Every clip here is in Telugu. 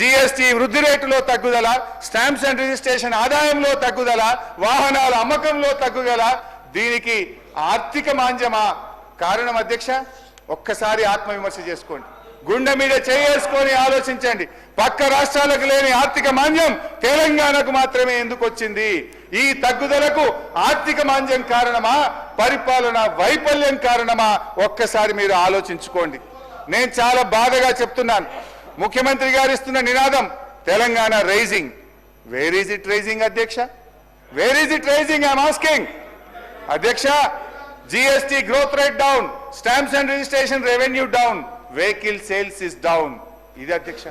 జీఎస్టీ వృద్ధి రేటులో తగ్గుదల స్టాంప్స్ అండ్ రిజిస్ట్రేషన్ ఆదాయంలో తగ్గుదల వాహనాల అమ్మకంలో తగ్గుదల దీనికి ఆర్థిక మాంద్యమా కారణం అధ్యక్ష? ఒక్కసారి ఆత్మవిమర్శ చేసుకోండి. గుండె మీద చేసుకొని ఆలోచించండి. పక్క రాష్ట్రాలకు లేని ఆర్థిక మాంద్యం తెలంగాణకు మాత్రమే ఎందుకు వచ్చింది? ఈ తగ్గుదలకు ఆర్థిక మాంద్యం కారణమా? పరిపాలన వైఫల్యం కారణమా? ఒక్కసారి మీరు ఆలోచించుకోండి. నేను చాలా బాధగా చెప్తున్నాను. ముఖ్యమంత్రి గారు ఇస్తున్న నినాదం Telangana rising. Where is it rising అధ్యక్ష? Where is it rising? I'm asking అధ్యక్ష GST growth rate down stamps and registration revenue down vehicle sales is down ఇది అధ్యక్ష.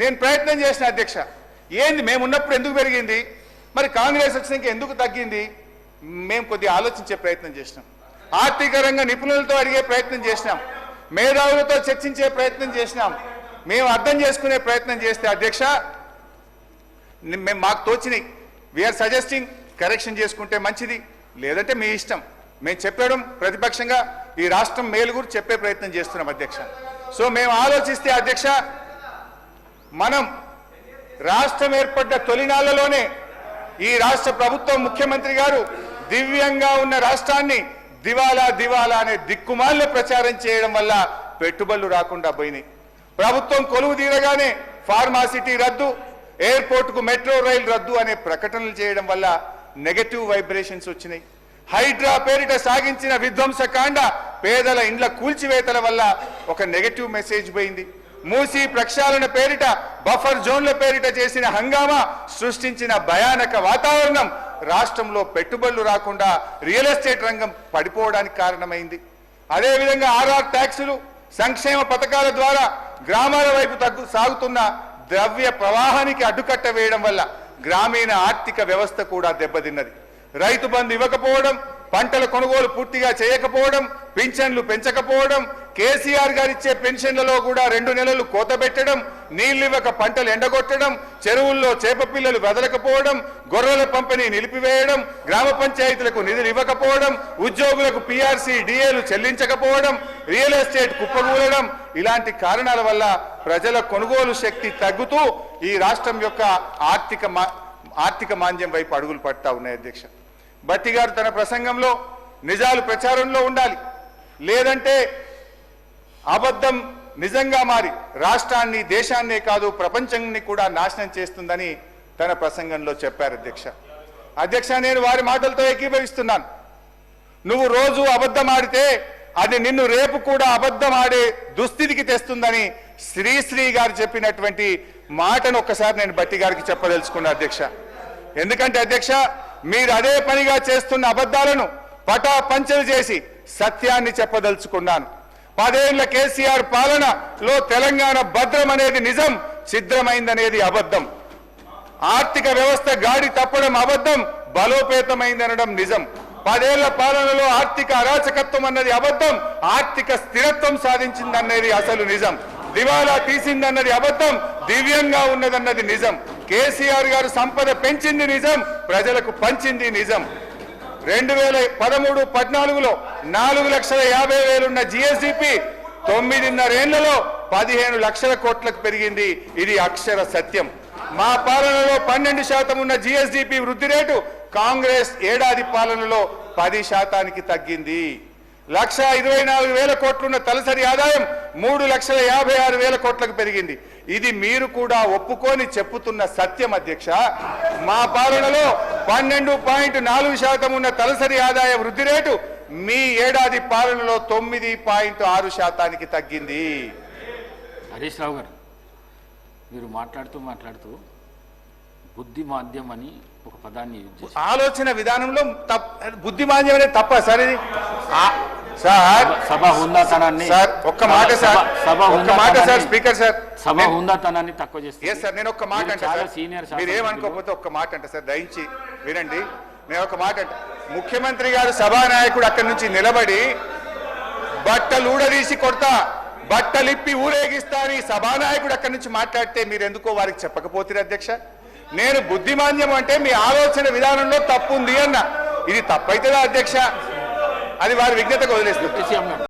నేను ప్రయత్నం చేసిన అధ్యక్ష ఏంది మేము ఉన్నప్పుడు ఎందుకు పెరిగింది? మరి కాంగ్రెస్ వచ్చినాక ఎందుకు తగ్గింది? మేము కొద్దిగా ఆలోచించే ప్రయత్నం చేసినాం. ఆర్థిక రంగ నిపుణులతో అడిగే ప్రయత్నం చేసినాం. మేధావులతో చర్చించే ప్రయత్నం చేసినాం. మేము అర్థం చేసుకునే ప్రయత్నం చేస్తే అధ్యక్ష మేము మాకు తోచినాయి వీఆర్ సజెస్టింగ్ కరెక్షన్ చేసుకుంటే మంచిది లేదంటే మీ ఇష్టం. మేము చెప్పడం ప్రతిపక్షంగా ఈ రాష్ట్రం మేలు చెప్పే ప్రయత్నం చేస్తున్నాం అధ్యక్ష. సో మేము ఆలోచిస్తే అధ్యక్ష మనం రాష్ట్రం ఏర్పడ్డ తొలినాళ్ళలోనే ఈ రాష్ట్ర ప్రభుత్వం ముఖ్యమంత్రి గారు దివ్యంగా ఉన్న రాష్ట్రాన్ని దివాలా దివాలా అనే దిక్కుమాల ప్రచారం చేయడం వల్ల పెట్టుబడులు రాకుండా పోయినాయి. ప్రభుత్వం కొలువు తీరగానే ఫార్మాసిటీ రద్దు ఎయిర్పోర్ట్కు మెట్రో రైల్ రద్దు అనే ప్రకటనలు చేయడం వల్ల నెగటివ్ వైబ్రేషన్స్ వచ్చినాయి. హైడ్రా పేరిట సాగించిన విధ్వంసకాండ పేదల ఇండ్ల కూల్చివేతల వల్ల ఒక నెగటివ్ మెసేజ్ పోయింది. మూసి ప్రక్షాళన పేరిట బఫర్ జోన్ల పేరిట చేసిన హంగామా సృష్టించిన భయానక వాతావరణం రాష్ట్రంలో పెట్టుబడులు రాకుండా రియల్ ఎస్టేట్ రంగం పడిపోవడానికి కారణమైంది. అదేవిధంగా ఆర్ఆర్ ట్యాక్సులు సంక్షేమ పథకాల ద్వారా గ్రామాల వైపు తగ్గు సాగుతున్న ద్రవ్య ప్రవాహానికి అడ్డుకట్ట వేయడం వల్ల గ్రామీణ ఆర్థిక వ్యవస్థ కూడా దెబ్బతిన్నది. రైతు బంధు ఇవ్వకపోవడం పంటల కొనుగోలు పూర్తిగా చేయకపోవడం పింఛన్లు పెంచకపోవడం కేసీఆర్ గారు ఇచ్చే పెన్షన్లలో కూడా రెండు నెలలు కోత పెట్టడం నీళ్ళు ఇవ్వక పంటలు ఎండగొట్టడం చెరువుల్లో చేప పిల్లలు వదలకపోవడం గొర్రెల పంపిణీ నిలిపివేయడం గ్రామ పంచాయతీలకు నిధులు ఇవ్వకపోవడం ఉద్యోగులకు పీఆర్సీ డిఏలు చెల్లించకపోవడం రియల్ ఎస్టేట్ కుప్పగూలడం ఇలాంటి కారణాల వల్ల ప్రజల కొనుగోలు శక్తి తగ్గుతూ ఈ రాష్ట్రం యొక్క ఆర్థిక మా- ఆర్థిక మాంద్యం వైపు అడుగులు పడతా ఉన్నాయి అధ్యక్ష. బట్టి గారు తన ప్రసంగంలో నిజాలు ప్రచారంలో ఉండాలి. లేదంటే అబద్ధం నిజంగా మారి రాష్ట్రాన్ని దేశాన్నే కాదు ప్రపంచాన్ని కూడా నాశనం చేస్తుందని తన ప్రసంగంలో చెప్పారు అధ్యక్ష. అధ్యక్ష నేను వారి మాటలతో ఏకీభవిస్తున్నాను. నువ్వు రోజు అబద్ధం ఆడితే అది నిన్ను రేపు కూడా అబద్ధం ఆడే దుస్థితికి తెస్తుందని శ్రీశ్రీ గారు చెప్పినటువంటి మాటను ఒక్కసారి నేను బట్టి గారికి చెప్పదలుచుకున్నా అధ్యక్ష. ఎందుకంటే అధ్యక్ష మీరు అదే పనిగా చేస్తున్న అబద్ధాలను పటా పంచలు చేసి సత్యాన్ని చెప్పదలుచుకున్నాను. పదేళ్ళ కేసీఆర్ పాలనలో తెలంగాణ భద్రం అనేది నిజం సిద్ధమైందనేది అబద్ధం. ఆర్థిక వ్యవస్థ గాడి తప్పడం అబద్ధం బలోపేతమైందనడం నిజం. పదేళ్ళ పాలనలో ఆర్థిక అరాచకత్వం అన్నది అబద్ధం ఆర్థిక స్థిరత్వం సాధించిందన్నది అసలు నిజం. దివాలా తీసిందన్నది అబద్ధం దివ్యంగా ఉన్నదన్నది నిజం. కేసీఆర్ గారు సంపద పెంచింది నిజం ప్రజలకు పంచింది నిజం. రెండు వేల పదమూడు పద్నాలుగులో నాలుగు లక్షల యాభై వేలున్న జిఎస్డిపి తొమ్మిదిన్నరేళ్ళలో పదిహేను లక్షల కోట్లకు పెరిగింది. ఇది అక్షర సత్యం. మా పాలనలో పన్నెండు శాతం ఉన్న జిఎస్డిపి వృద్ధి రేటు కాంగ్రెస్ ఏడాది పాలనలో పది శాతానికి తగ్గింది. లక్ష ఇరవై నాలుగు వేల కోట్లున్న తలసరి ఆదాయం మూడు లక్షల యాభై ఆరు వేల కోట్లకు పెరిగింది. ఇది మీరు కూడా ఒప్పుకొని చెప్పుతున్న సత్యం అధ్యక్ష. మా పాలనలో పన్నెండు పాయింట్ నాలుగు శాతం ఉన్న తలసరి ఆదాయ వృద్ధి రేటు మీ ఏడాది పాలనలో తొమ్మిది పాయింట్ ఆరు శాతానికి తగ్గింది. హరీష్ రావు గారు మీరు మాట్లాడుతూ మాట్లాడుతూ బుద్ధి మాధ్యం అని ఒక పదాన్ని ఆలోచన విధానంలో తప్ బుద్ధిమాంద్యం అనేది తప్ప సార్ సార్ సభ హుందాతనాన్ని సార్ ఒక్క మాట సార్ సభ- సభ ఒక్క మాట సార్ స్పీకర్ సార్. సభ హుందాతనాన్ని తక్కువ చేస్తుంది ఎస్ సార్ నేను ఒక్క మాట అంటే సార్. సీనియర్ మీరు ఏమనుకోకపోతే ఒక్క మాట అంటే సార్ దయించి వినండి. నేను ఒక మాట అంటే. ముఖ్యమంత్రి గారు సభానాయకుడు అక్కడి నుంచి నిలబడి బట్టలు ఊడదీసి కొడతా బట్టలిప్పి ఊరేగిస్తా అని సభానాయకుడు అక్కడి నుంచి మాట్లాడితే మీరు ఎందుకో వారికి చెప్పకపోతే అధ్యక్ష. నేను బుద్ధిమాన్యం అంటే మీ ఆలోచన విధానంలో తప్పు ఉంది అన్న. ఇది తప్పైతుందా అధ్యక్ష? అది వారి విజ్ఞతకు వదిలేస్తుంది.